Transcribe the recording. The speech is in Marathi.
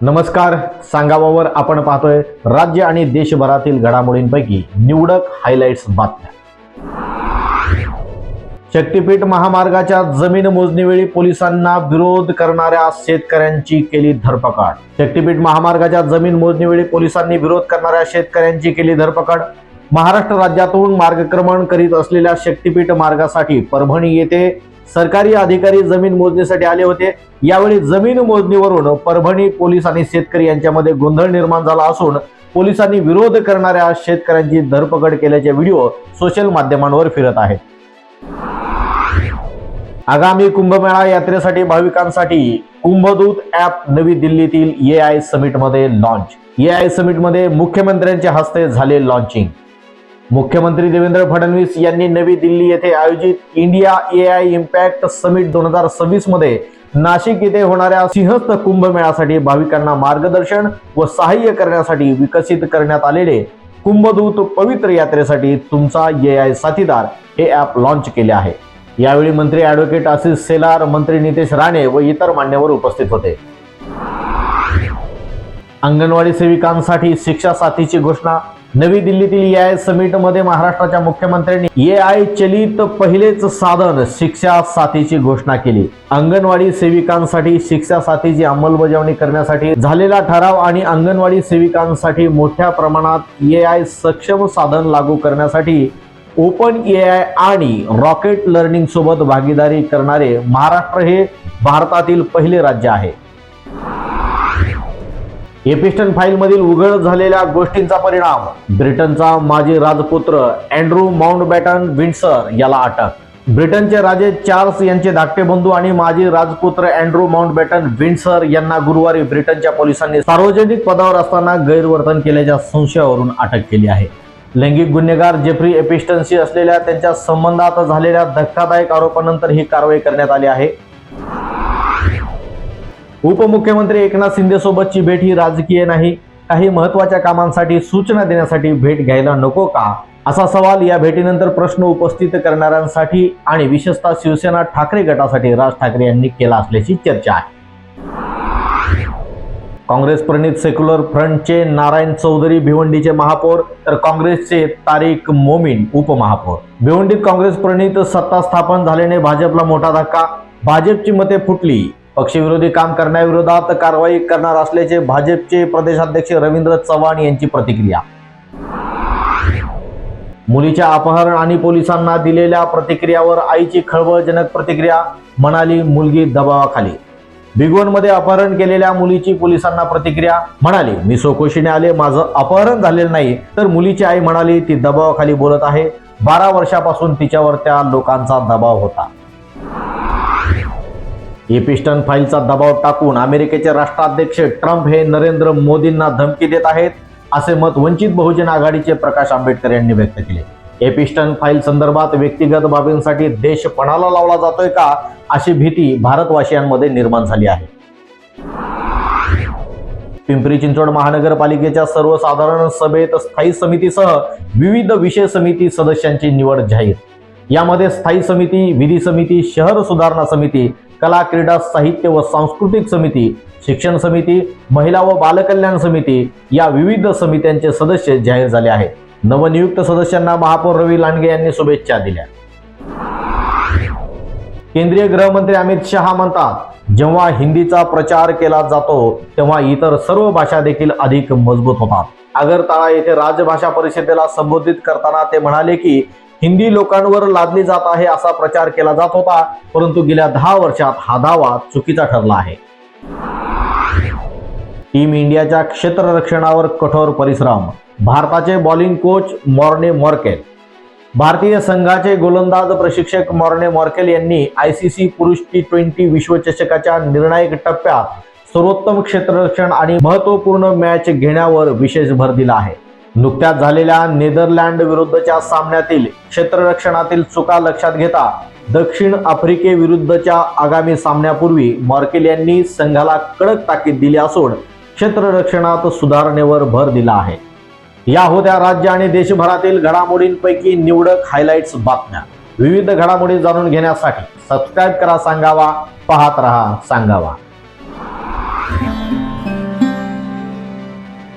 नमस्कार सांगावावर आपण पाहतोय राज्य आणि देशभरातील घडामोडींपैकी निवडक हायलाइट्स बातम्या. शक्तीपीठ महामार्गाच्या जमीन मोजणीवेळी पोलिसांना विरोध करणाऱ्या शेतकऱ्यांची केली धरपकड. शक्तीपीठ महामार्गाच्या जमीन मोजणीवेळी पोलिसांनी विरोध करणाऱ्या शेतकऱ्यांची केली धरपकड. महाराष्ट्र राज्यातून मार्गक्रमण करीत असलेल्या शक्तीपीठ मार्गासाठी परभणी येथे सरकारी अधिकारी जमीन मोजणीसाठी आले होते. यावेळी जमीन मोजणीवरून परभणी पोलीस आणि शेतकरी यांच्यामध्ये गोंधळ निर्माण झाला असून पोलिसांनी विरोध करणाऱ्या शेतकऱ्यांची धरपकड केल्याचे व्हिडिओ सोशल माध्यमांवर फिरत आहेत. आगामी कुंभमेळा यात्रेसाठी भाविकांसाठी कुंभदूत ॲप नवी दिल्लीतील ए आय समिटमध्ये लॉन्च ए आय समिटमध्ये मुख्यमंत्र्यांच्या हस्ते झाले लॉन्चिंग मुख्यमंत्री देवेंद्र फडणवीस यांनी नवी दिल्ली येथे आयोजित India A I impact summit दोन हजार सव्वीसमध्ये नाशिक येथे होणाऱ्या सिंहस्थ कुंभमेळ्यासाठी भाविकांना मार्गदर्शन व सहाय्य करण्यासाठी विकसित करण्यात आलेले कुंभदूत पवित्र यात्रेसाठी तुमचा ए आय साथीदार हे ॲप लॉन्च केले आहे. यावेळी मंत्री ॲडव्होकेट आशिष सेलार मंत्री नितेश राणे व इतर मान्यवर उपस्थित होते. अंगणवाडी सेविकांसाठी शिक्षा साथीची घोषणा नवी दिल्लीतील ए आय समिटमध्ये महाराष्ट्राच्या मुख्यमंत्र्यांनी ए आय चलित पहिलेच साधन शिक्षा साथीची घोषणा केली. अंगणवाडी सेविकांसाठी शिक्षा साथीची अंमलबजावणी करण्यासाठी झालेला ठराव आणि अंगणवाडी सेविकांसाठी मोठ्या प्रमाणात ए आय सक्षम साधन लागू करण्यासाठी ओपन ए आय आणि रॉकेट लर्निंग सोबत भागीदारी करणारे महाराष्ट्र हे भारतातील पहिले राज्य आहे. एपिस्टन फाईलमधील उघड झालेल्या गोष्टींचा परिणाम. ब्रिटनचा माजी राजपुत्र अँड्रू माउंटबॅटन विंडसर याला अटक. ब्रिटनचे राजे चार्ल्स यांचे धाकटे बंधू आणि माजी राजपुत्र अँड्रू माउंटबॅटन विंडसर यांना गुरुवारी ब्रिटनच्या पोलिसांनी सार्वजनिक पदावर असताना गैरवर्तन केल्याच्या संशयावरून अटक केली आहे. लैंगिक गुन्हेगार जेफ्री एपिस्टनशी असलेल्या त्यांच्या संबंधात झालेल्या धक्कादायक आरोपानंतर ही कारवाई करण्यात आली आहे. उपमुख्यमंत्री एकनाथ शिंदे सोबतची भेट ही राजकीय नाही. काही महत्त्वाच्या कामांसाठी सूचना देण्यासाठी भेट घ्यायला नको का? असा सवाल या भेटीनंतर प्रश्न उपस्थित करणाऱ्यांसाठी आणि विशेषतः शिवसेना ठाकरे गटासाठी राज ठाकरे यांनी केला असल्याची चर्चा आहे. काँग्रेस प्रणित सेक्युलर फ्रंटचे नारायण चौधरी भिवंडीचे महापौर तर काँग्रेसचे तारिक मोमीन उपमहापौर. भिवंडीत काँग्रेस प्रणित सत्ता स्थापन झाल्याने भाजपला मोठा धक्का. भाजपची मते फुटली. पक्षविरोधी काम करण्याविरोधात कारवाई करणार असल्याचे भाजपचे प्रदेशाध्यक्ष रवींद्र चव्हाण यांची प्रतिक्रिया. मुलीच्या अपहरण आणि पोलिसांना दिलेल्या प्रतिक्रियावर आईची खळबळजनक प्रतिक्रिया म्हणाली मुलगी दबावाखाली. भिगवणमध्ये अपहरण केलेल्या मुलीची पोलिसांना प्रतिक्रिया म्हणाली मी सोकोशीने आले माझं अपहरण झालेलं नाही. तर मुलीची आई म्हणाली ती दबावाखाली बोलत आहे. बारा वर्षापासून तिच्यावर त्या लोकांचा दबाव होता. एपिस्टन फाईलचा दबाव टाकून अमेरिकेचे राष्ट्राध्यक्ष ट्रम्प हे नरेंद्र मोदींना धमकी देत आहेत असे मत वंचित बहुजन आघाडीचे प्रकाश आंबेडकर यांनी व्यक्त केले. एपिस्टन फाईल संदर्भात व्यक्तिगत बाबींसाठी देश पणाला लावला जातोय का अशी भीती भारतवासियांमध्ये निर्माण झाली आहे. पिंपरी चिंचवड महानगरपालिकेच्या सर्वसाधारण सभेत स्थायी समितीसह विविध विषय समिती सदस्यांची निवड जाहीर. यामध्ये स्थायी समिती विधी समिती शहर सुधारणा समिती कला क्रीडा साहित्य व सांस्कृतिक समिती शिक्षण समिती महिला व बालकल्याण समिती या विविध समित्यांचे सदस्य जाहीर झाले आहेत. नवनियुक्त सदस्यांना महापौर रवी लांडगे यांनी शुभेच्छा दिल्या. केंद्रीय गृहमंत्री अमित शहा म्हणतात जेव्हा हिंदीचा प्रचार केला जातो तेव्हा इतर सर्व भाषा देखील अधिक मजबूत होतात. आगरताळा येथे राजभाषा परिषदेला संबोधित करताना ते म्हणाले की हिंदी लोकांवर लादली जात आहे असा प्रचार केला जात होता परंतु गेल्या दहा वर्षात हा दावा चुकीचा ठरला आहे. टीम इंडियाच्या क्षेत्ररक्षणावर कठोर परिश्रम भारताचे बॉलिंग कोच मॉर्ने मॉर्केल भारतीय संघाचे गोलंदाज प्रशिक्षक मॉर्ने मॉर्केल यांनी आय सी सी पुरुष टी ट्वेंटी विश्वचषकाच्या निर्णायक टप्प्यात सर्वोत्तम क्षेत्ररक्षण आणि महत्त्वपूर्ण मॅच घेण्यावर विशेष भर दिला आहे. नुकत्याच झालेल्या नेदरलँड विरुद्धच्या सामन्यातील क्षेत्ररक्षणातील चुका लक्षात घेता दक्षिण आफ्रिकेविरुद्धच्या आगामी सामन्यापूर्वी मॉर्केल यांनी संघाला कडक ताकीद दिली असून क्षेत्ररक्षणात सुधारणेवर भर दिला आहे. या होत्या राज्य आणि देशभरातील घडामोडींपैकी निवडक हायलाइट्स बातम्या. विविध घडामोडी जाणून घेण्यासाठी सबस्क्राईब करा सांगावा पाहत रहा सांगावा.